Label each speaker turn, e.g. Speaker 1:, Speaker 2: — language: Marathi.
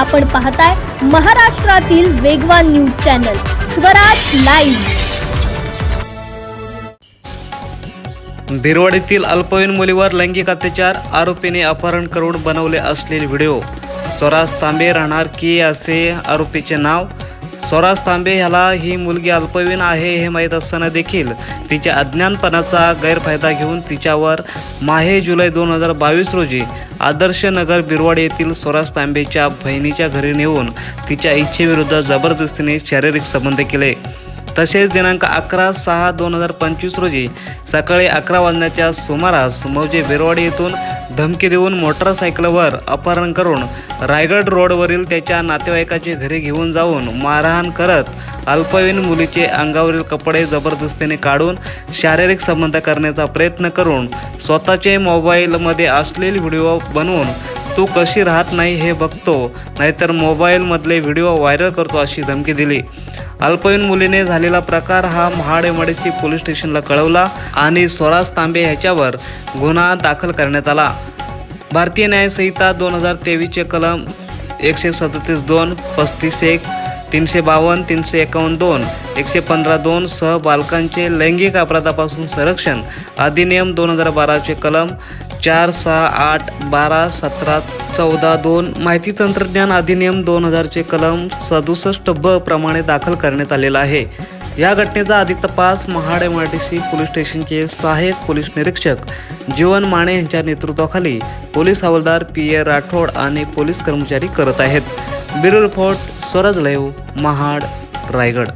Speaker 1: आपण पाहताय महाराष्ट्रातील वेगवान न्यूज चॅनल स्वराज लाईव्ह.
Speaker 2: भिरवाडीतील अल्पवयीन मुलीवर लैंगिक अत्याचार आरोपीने अपहरण करून बनवले असलेले व्हिडिओ. स्वराज तांबे राहणार की असे आरोपीचे नाव? स्वराज तांबे ह्याला ही मुलगी अल्पवयीन आहे हे माहीत असताना देखील तिच्या अज्ञानपणाचा गैरफायदा घेऊन तिच्यावर माहे जुलै दोन हजार बावीस रोजी आदर्श नगर बिरवाड येथील स्वराज तांबेच्या बहिणीच्या घरी नेऊन तिच्या इच्छेविरुद्ध जबरदस्तीने शारीरिक संबंध केले. तसेच दिनांक अकरा सहा दोन हजार पंचवीस रोजी सकाळी अकरा वाजण्याच्या सुमारास मौजे बेरवाडी येथून धमकी देऊन मोटरसायकलवर अपहरण करून रायगड रोडवरील त्याच्या नातेवाईकाचे घरी घेऊन जाऊन मारहाण करत अल्पवयीन मुलीचे अंगावरील कपडे जबरदस्तीने काढून शारीरिक संबंध करण्याचा प्रयत्न करून स्वतःचे मोबाईलमध्ये असलेले व्हिडिओ बनवून तू कशी राहत नाही हे बघतो नाहीतर मोबाईलमधले व्हिडिओ व्हायरल करतो अशी धमकी दिली. अल्पवयीन मुलीने झालेला प्रकार हा महाडेमडेची पोलीस स्टेशनला कळवला आणि स्वराज तांबे ह्याच्यावर गुन्हा दाखल करण्यात आला. भारतीय न्यायसंहिता दोन हजार तेवीसचे कलम एकशे सदतीस दोन पस्तीस एक तीनशे बावन्न तीनशे एकावन्न दोन एकशे पंधरा दोन सह बालकांचे लैंगिक अपराधापासून संरक्षण अधिनियम दोन हजार बाराचे कलम चार सहा आठ बारा सतरा चौदा दोन माहिती तंत्रज्ञान अधिनियम दोन हजारचे कलम सदुसष्ट ब प्रमाणे दाखल करण्यात आलेला आहे. या घटनेचा अधिक तपास Mahad M R T C police स्टेशनचे सहाय्यक पोलीस निरीक्षक जीवन माने यांच्या नेतृत्वाखाली पोलीस हवालदार पी ए राठोड आणि पोलीस कर्मचारी करत आहेत. Bureau report Swaraj live Mahad Raigad.